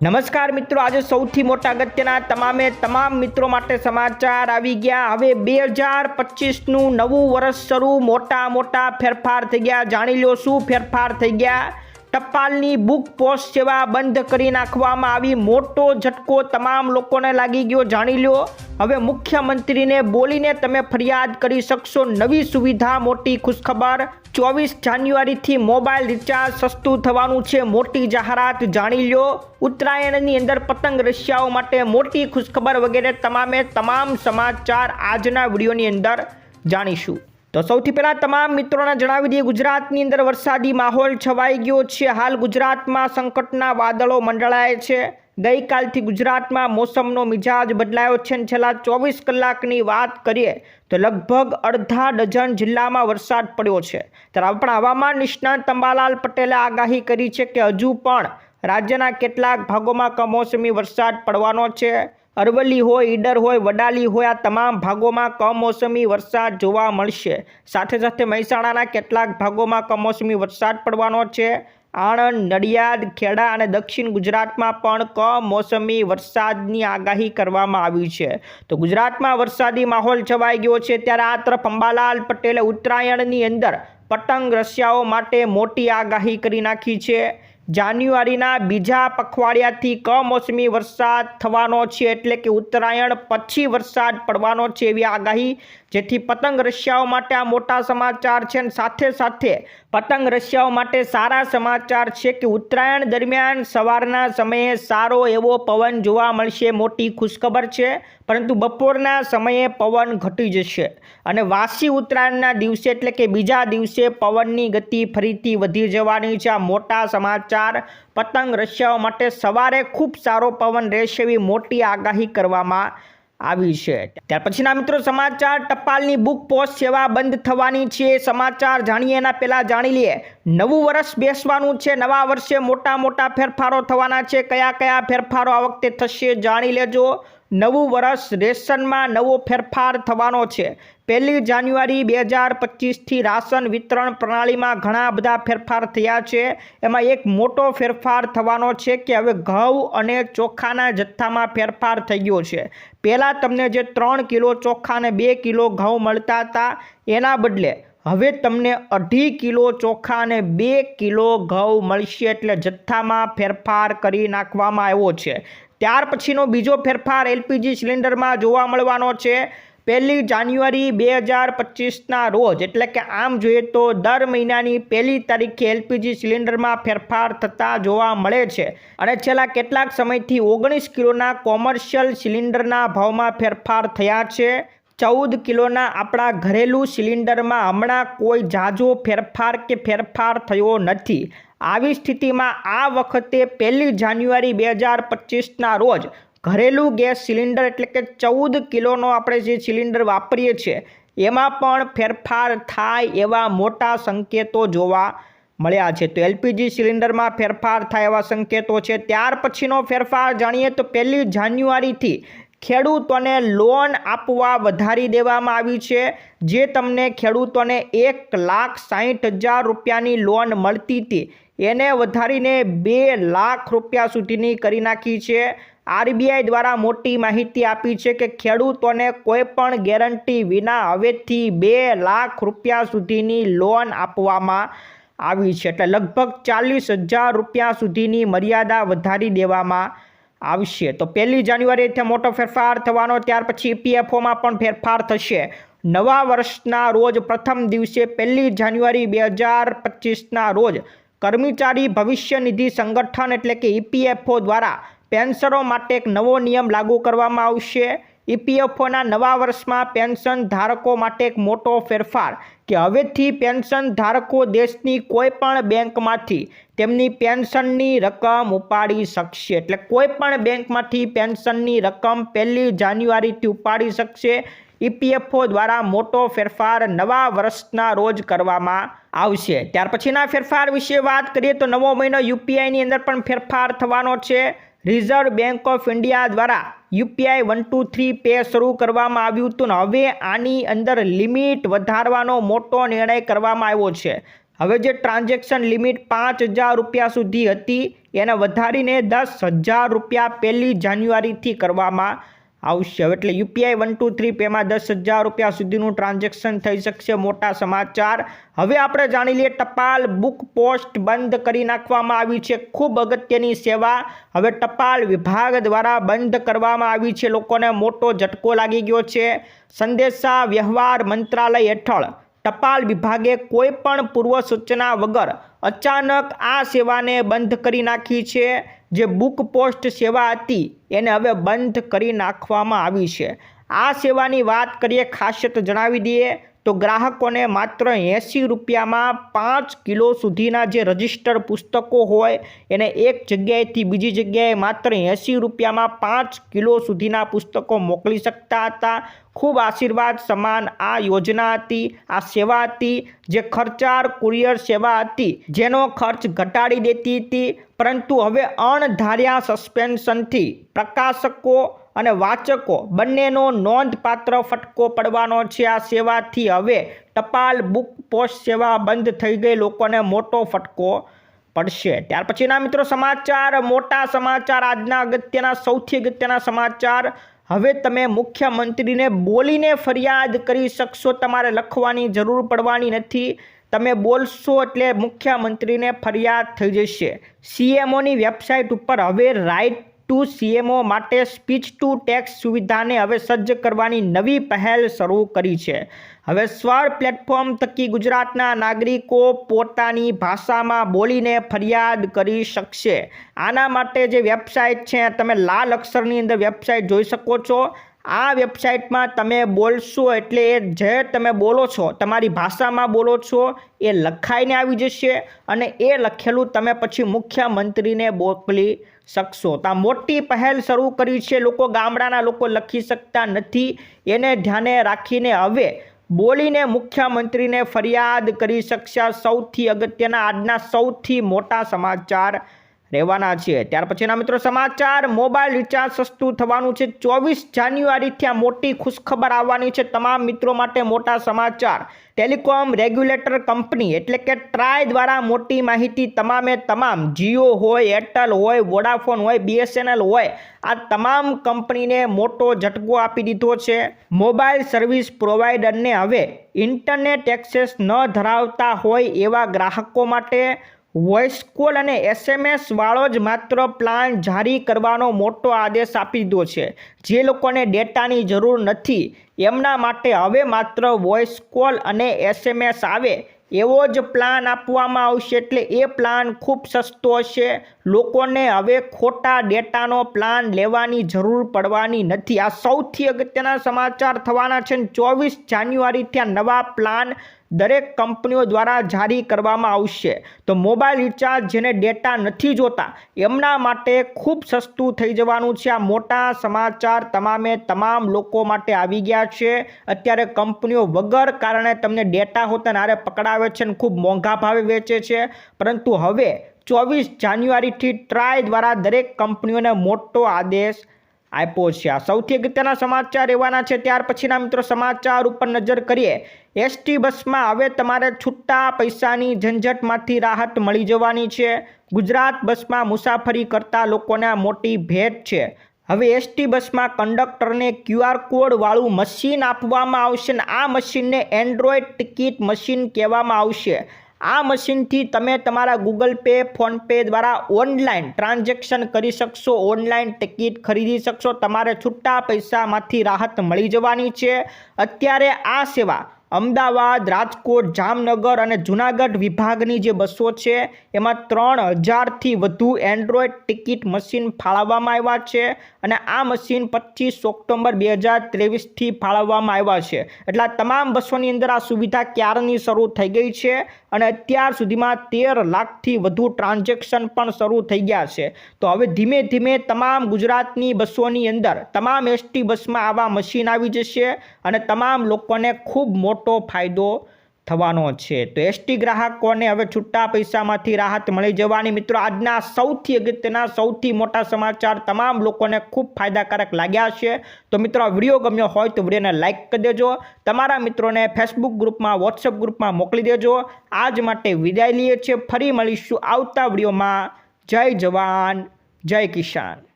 નમસ્કાર મિત્રો, આજે સૌથી મોટા અગત્યના તમામે તમામ મિત્રો માટે સમાચાર આવી ગયા. હવે બે હજાર પચીસનું નવું વર્ષ શરૂ, મોટા મોટા ફેરફાર થઈ ગયા. જાણી લો શું ફેરફાર થઈ ગયા? ટપાલની બુક પોસ્ટ સેવા બંધ કરી નાખવામાં આવી. મોટો ઝટકો તમામ લોકોને લાગી ગયો. જાણી લો હવે મુખ્યમંત્રીને બોલીને તમે ફરિયાદ કરી શકશો નવી સુવિધા, મોટી ખુશખબર. ચોવીસ જાન્યુઆરીથી મોબાઈલ રિચાર્જ સસ્તું થવાનું છે, મોટી જાહેરાત જાણી લો ઉત્તરાયણની અંદર પતંગ રશિયાઓ માટે મોટી ખુશખબર વગેરે તમામે તમામ સમાચાર આજના વિડીયોની અંદર જાણીશું. તો સૌથી પહેલાં તમામ મિત્રોને જણાવી દઈએ, ગુજરાતની અંદર વરસાદી માહોલ છવાઈ ગયો છે. હાલ ગુજરાતમાં સંકટના વાદળો મંડળાય છે. ગઈકાલથી ગુજરાતમાં મોસમનો મિજાજ બદલાયો છે અને છેલ્લા ચોવીસ કલાકની વાત કરીએ તો લગભગ અડધા ડઝન જિલ્લામાં વરસાદ પડ્યો છે. ત્યારે પણ હવામાન નિષ્ણાત તંબાલાલ પટેલે આગાહી કરી છે કે હજુ પણ રાજ્યના કેટલાક ભાગોમાં કમોસમી વરસાદ પડવાનો છે. અરવલ્લી હોય, ઈડર હોય, વડાલી હોય, આ તમામ ભાગોમાં કમોસમી વરસાદ જોવા મળશે. સાથે સાથે મહેસાણાના કેટલાક ભાગોમાં કમોસમી વરસાદ પડવાનો છે. આણંદ, નડિયાદ, ખેડા અને દક્ષિણ ગુજરાતમાં પણ કમોસમી વરસાદની આગાહી કરવામાં આવી છે. તો ગુજરાતમાં વરસાદી માહોલ છવાઈ ગયો છે ત્યારે આ તરફ અંબાલાલ પટેલે ઉત્તરાયણની અંદર પતંગ રસિયાઓ માટે મોટી આગાહી કરી નાખી છે. જાન્યુઆરીના બીજા પખવાડિયાથી કમોસમી વરસાદ થવાનો છે એટલે કે ઉત્તરાયણ પછી વરસાદ પડવાનો છે એવી આગાહી, જેથી પતંગ રશિયાઓ માટે આ મોટા સમાચાર છે અને સાથે સાથે પતંગ રશિયાઓ માટે સારા સમાચાર છે કે ઉત્તરાયણ દરમિયાન સવારના સમયે સારો એવો પવન જોવા મળશે. મોટી ખુશખબર છે. પરંતુ બપોરના સમયે પવન ઘટી જશે અને વાસી ઉત્તરાયણના દિવસે એટલે કે બીજા દિવસે પવનની ગતિ ફરીથી વધી જવાની છે. આ મોટા સમાચાર પતંગ રશિયાઓ માટે સવારે ખૂબ સારો પવન રહેશે એવી મોટી આગાહી કરવામાં આવી છે. ત્યાર પછીના મિત્રો સમાચાર ટપાલની બુક પોસ્ટ સેવા બંધ થવાની છે. સમાચાર જાણીએ એના પહેલાં જાણી લઈએ. નવું વર્ષ બેસવાનું છે, નવા વર્ષે મોટા મોટા ફેરફારો થવાના છે, કયા કયા ફેરફારો આ વખતે થશે જાણી લેજો. નવું વર્ષ રેશનમાં નવો ફેરફાર થવાનો છે. પહેલી જાન્યુઆરી બે હજાર પચીસથી રાશન વિતરણ પ્રણાલીમાં ઘણા બધા ફેરફાર થયા છે. એમાં એક મોટો ફેરફાર થવાનો છે કે હવે ઘઉં અને ચોખાના જથ્થામાં ફેરફાર થઈ ગયો છે. પહેલાં તમને જે ત્રણ કિલો ચોખા અને બે કિલો ઘઉં મળતા હતા, એના બદલે હવે તમને અઢી કિલો ચોખા અને બે કિલો ઘઉં મળશે એટલે જથ્થામાં ફેરફાર કરી નાખવામાં આવ્યો છે. ત્યાર પછીનો બીજો ફેરફાર એલપીજી સિલિન્ડરમાં જોવા મળવાનો છે. પહેલી જાન્યુઆરી બે હજાર પચીસના રોજ, એટલે કે આમ જોઈએ તો દર મહિનાની પહેલી તારીખે એલપીજી સિલિન્ડરમાં ફેરફાર થતાં જોવા મળે છે. અને છેલ્લા કેટલાક સમયથી ઓગણીસ કિલોના કોમર્શિયલ સિલિન્ડરના ભાવમાં ફેરફાર થયા છે. ચૌદ કિલોના આપણા ઘરેલું સિલિન્ડરમાં હમણાં કોઈ ઝાઝો ફેરફાર કે ફેરફાર થયો નથી. આવી સ્થિતિમાં આ વખતે પહેલી જાન્યુઆરી બે હજાર પચીસના રોજ ઘરેલું ગેસ સિલિન્ડર એટલે કે ચૌદ કિલોનો આપણે જે સિલિન્ડર વાપરીએ છીએ, એમાં પણ ફેરફાર થાય એવા મોટા સંકેતો જોવા મળ્યા છે. તો એલપીજી સિલિન્ડરમાં ફેરફાર થાય એવા સંકેતો છે. ત્યાર પછીનો ફેરફાર જાણીએ તો પહેલી જાન્યુઆરીથી ખેડૂતોને લોન આપવા વધારી દેવામાં આવી છે, જે તમને ખેડૂતોને એક લાખ સાહીઠ હજાર રૂપિયાની લોન મળતી હતી. એને વધારીને બે લાખ રૂપિયા સુધીની કરી નાખી છે. આરબીઆઈ દ્વારા મોટી માહિતી આપી છે કે ખેડૂતોને કોઈપણ ગેરંટી વિના હવેથી બે લાખ રૂપિયા સુધીની લોન આપવામાં આવી છે. એટલે લગભગ ચાલીસ હજાર રૂપિયા સુધીની મર્યાદા વધારી દેવામાં આવશે. તો પહેલી જાન્યુઆરીથી મોટો ફેરફાર થવાનો, ત્યાર પછી ઈપીએફઓમાં પણ ફેરફાર થશે. નવા વર્ષના રોજ પ્રથમ દિવસે પહેલી જાન્યુઆરી બે હજાર પચીસના રોજ કર્મચારી ભવિષ્ય નિધિ સંગઠન એટલે કે ઈપીએફઓ દ્વારા પેન્શનો માટે એક નવો નિયમ લાગુ કરવામાં આવશે. ઈપીએફઓના નવા વર્ષમાં પેન્શન ધારકો માટે એક મોટો ફેરફાર કે હવેથી પેન્શન ધારકો દેશની કોઈ પણ બેંકમાંથી તેમની પેન્શનની રકમ ઉપાડી શકશે. એટલે કોઈ પણ બેંકમાંથી પેન્શનની રકમ પહેલી જાન્યુઆરીથી ઉપાડી શકશે. ઈપીએફઓ દ્વારા મોટો ફેરફાર નવા વર્ષના રોજ કરવામાં આવશે. ત્યાર પછીના ફેરફાર વિશે વાત કરીએ તો નવો મહિનો યુપીઆઈની અંદર પણ ફેરફાર થવાનો છે. રિઝર્વ બેંક ઓફ ઇન્ડિયા દ્વારા UPI one, two, three, pay શરૂ કરવામાં આવ્યું હતું ને હવે આની અંદર લિમિટ વધારવાનો મોટો નિર્ણય કરવામાં આવ્યો છે. હવે જે ટ્રાન્ઝેક્શન લિમિટ પાંચ હજાર રૂપિયા સુધી હતી, એને વધારીને દસ હજાર રૂપિયા પહેલી જાન્યુઆરીથી કરવામાં આવશે. એટલે યુપીઆઈ વન, ટુ, થ્રી પેમાં દસ હજાર રૂપિયા સુધીનું ટ્રાન્ઝેક્શન થઈ શકશે. મોટા સમાચાર. હવે આપણે જાણી લઈએ ટપાલ બુક પોસ્ટ બંધ કરી નાખવામાં આવી છે. ખૂબ અગત્યની સેવા હવે ટપાલ વિભાગ દ્વારા બંધ કરવામાં આવી છે. લોકોને મોટો ઝટકો લાગી ગયો છે. સંદેશા વ્યવહાર મંત્રાલય હેઠળ ટપાલ વિભાગે કોઈ પણ પૂર્વ સૂચના વગર અચાનક આ સેવાને બંધ કરી નાખી છે. જે બુક પોસ્ટ સેવા હતી એને હવે બંધ કરી નાખવામાં આવી છે. આ સેવાની વાત કરીએ, ખાસિયત જણાવી દઈએ. તો ગ્રાહકોને માત્ર એંસી રૂપિયામાં પાંચ કિલો સુધીના જે રજિસ્ટર પુસ્તકો હોય, એને એક જગ્યાએથી બીજી જગ્યાએ માત્ર એંસી રૂપિયામાં પાંચ કિલો સુધીના પુસ્તકો મોકલી શકતા હતા. ખૂબ આશીર્વાદ સમાન આ યોજના હતી, આ સેવા હતી, જે ખર્ચાળ કુરિયર સેવા હતી, જેનો ખર્ચ ઘટાડી દેતી હતી. પરંતુ હવે અણધાર્યા સસ્પેન્શનથી પ્રકાશકો અને વાચકો, બંનેનો નોંધપાત્ર ફટકો પડવાનો છે આ સેવાથી. હવે ટપાલ બુક પોસ્ટ સેવા બંધ થઈ ગઈ, લોકોને મોટો ફટકો પડશે. ત્યાર પછીના મિત્રો સમાચાર, મોટા સમાચાર, આજના અગત્યના, સૌથી અગત્યના સમાચાર. હવે તમે મુખ્યમંત્રીને બોલીને ફરિયાદ કરી શકશો, તમારે લખવાની જરૂર પડવાની નથી. તમે બોલશો એટલે મુખ્યમંત્રીને ફરિયાદ થઈ જશે. સીએમઓની વેબસાઇટ ઉપર હવે રાઇટ ટુ સીએમઓ માટે સ્પીચ ટુ ટેક્સ સુવિધાને હવે સજ્જ કરવાની નવી પહેલ શરૂ કરી છે. હવે સ્વર પ્લેટફોર્મ થકી ગુજરાતના નાગરિકો પોતાની ભાષામાં બોલીને ફરિયાદ કરી શકશે. આના માટે જે વેબસાઇટ છે, તમે લાલ અક્ષરની અંદર વેબસાઇટ જોઈ શકો છો. આ વેબસાઇટમાં તમે બોલશો એટલે જે તમે બોલો છો, તમારી ભાષામાં બોલો છો, એ લખાઈને આવી જશે અને એ લખેલું તમે પછી મુખ્યમંત્રીને મોકલી શકશો. તો મોટી પહેલ શરૂ કરી છે, લોકો ગામડાના લોકો લખી શકતા નથી. એને ધ્યાને રાખીને હવે બોલીને મુખ્યમંત્રીને ફરિયાદ કરી શકશે સૌથી અગત્યના, આજના સૌથી મોટા સમાચાર રહેવાના છે. ત્યાર પછીના મિત્રો સમાચાર, મોબાઈલ રિચાર્જ સસ્તું થવાનું છે. ચોવીસ જાન્યુઆરીથી આ મોટી ખુશખબર આવવાની છે તમામ મિત્રો માટે મોટા સમાચાર. ટેલિકોમ રેગ્યુલેટર કંપની એટલે કે ટ્રાય દ્વારા મોટી માહિતી તમામે તમામ, જીઓ હોય, એરટેલ હોય, વોડાફોન હોય, બીએસએનએલ હોય, આ તમામ કંપનીને મોટો ઝટકો આપી દીધો છે. મોબાઈલ સર્વિસ પ્રોવાઈડરને હવે ઇન્ટરનેટ એક્સેસ ન ધરાવતા હોય એવા ગ્રાહકો માટે વોઇસ કોલ અને એસએમએસ વાળો જ માત્ર પ્લાન જારી કરવાનો મોટો આદેશ આપી દીધો છે. જે લોકોને ડેટાની જરૂર નથી, એમના માટે હવે માત્ર વોઇસ કોલ અને એસએમએસ આવે એવો જ પ્લાન આપવામાં આવશે. એટલે એ પ્લાન ખૂબ સસ્તો હશે લોકોને હવે ખોટા ડેટાનો પ્લાન લેવાની જરૂર પડવાની નથી. આ સૌથી અગત્યના સમાચાર થવાના છે ચોવીસ જાન્યુઆરીથી આ નવા પ્લાન દરેક કંપનીઓ દ્વારા જારી કરવામાં આવશે. તો મોબાઈલ રિચાર્જ જેને ડેટા નથી જોતા, એમના માટે ખૂબ સસ્તું થઈ જવાનું છે. આ મોટા સમાચાર તમામે તમામ લોકો માટે આવી ગયા છે. અત્યારે કંપનીઓ વગર કારણે તમને ડેટા હોતા નારે પકડાવે છે અને ખૂબ મોંઘા ભાવે વેચે છે. પરંતુ હવે ચોવીસ જાન્યુઆરીથી ટ્રાય દ્વારા દરેક કંપનીઓને મોટો આદેશ આપ્યો છે. આ સૌથી અગત્યના સમાચાર રહેવાના છે. ત્યાર પછીના મિત્રો સમાચાર ઉપર નજર કરીએ. એસટી બસમાં હવે તમારે છૂટા પૈસાની ઝંઝટમાંથી રાહત મળી જવાની છે. ગુજરાત બસમાં મુસાફરી કરતા લોકોને મોટી ભેટ છે. હવે એસટી બસમાં કંડક્ટરને ક્યુઆર કોડવાળું મશીન આપવામાં આવશે અને આ મશીનને એન્ડ્રોઈડ ટિકિટ મશીન કહેવામાં આવશે. આ મશીનથી તમે તમારા ગૂગલ પે ફોનપે દ્વારા ઓનલાઈન ટ્રાન્ઝેક્શન કરી શકશો. ઓનલાઈન ટિકિટ ખરીદી શકશો. તમારે છૂટા પૈસામાંથી રાહત મળી જવાની છે. અત્યારે આ સેવા અમદાવાદ, રાજકોટ, જામનગર અને જુનાગઢ વિભાગની જે બસો છે, એમાં ત્રણ હજારથી વધુ એન્ડ્રોઈડ ટિકિટ મશીન ફાળવવામાં આવ્યા છે અને આ મશીન પચીસ ઓક્ટોબર બે હજાર ત્રેવીસથી ફાળવવામાં આવ્યા છે. એટલે તમામ બસોની અંદર આ સુવિધા ક્યારની શરૂ થઈ ગઈ છે અને અત્યાર સુધીમાં તેર લાખથી વધુ ટ્રાન્ઝેક્શન પણ શરૂ થઈ ગયા છે. તો હવે ધીમે ધીમે તમામ ગુજરાતની બસોની અંદર તમામ એસટી બસમાં આવા મશીન આવી જશે અને તમામ લોકોને ખૂબ મોટો ફાયદો થવાનો છે. તો એસટી ગ્રાહકોને હવે છૂટા પૈસામાંથી રાહત મળી જવાની? મિત્રો, આજના સૌથી અગત્યના, સૌથી મોટા સમાચાર તમામ લોકોને ખૂબ ફાયદાકારક લાગ્યા છે. તો મિત્રો વીડિયો ગમ્યો હોય તો વિડીયોને લાઇક કરી દેજો. તમારા મિત્રોને ફેસબુક ગ્રુપમાં વોટ્સઅપ ગ્રુપમાં મોકલી દેજો. આજ માટે વિદાય લઈએ છીએ. ફરી મળીશું આવતા વિડીયોમાં. જય જવાન, જય કિસાન.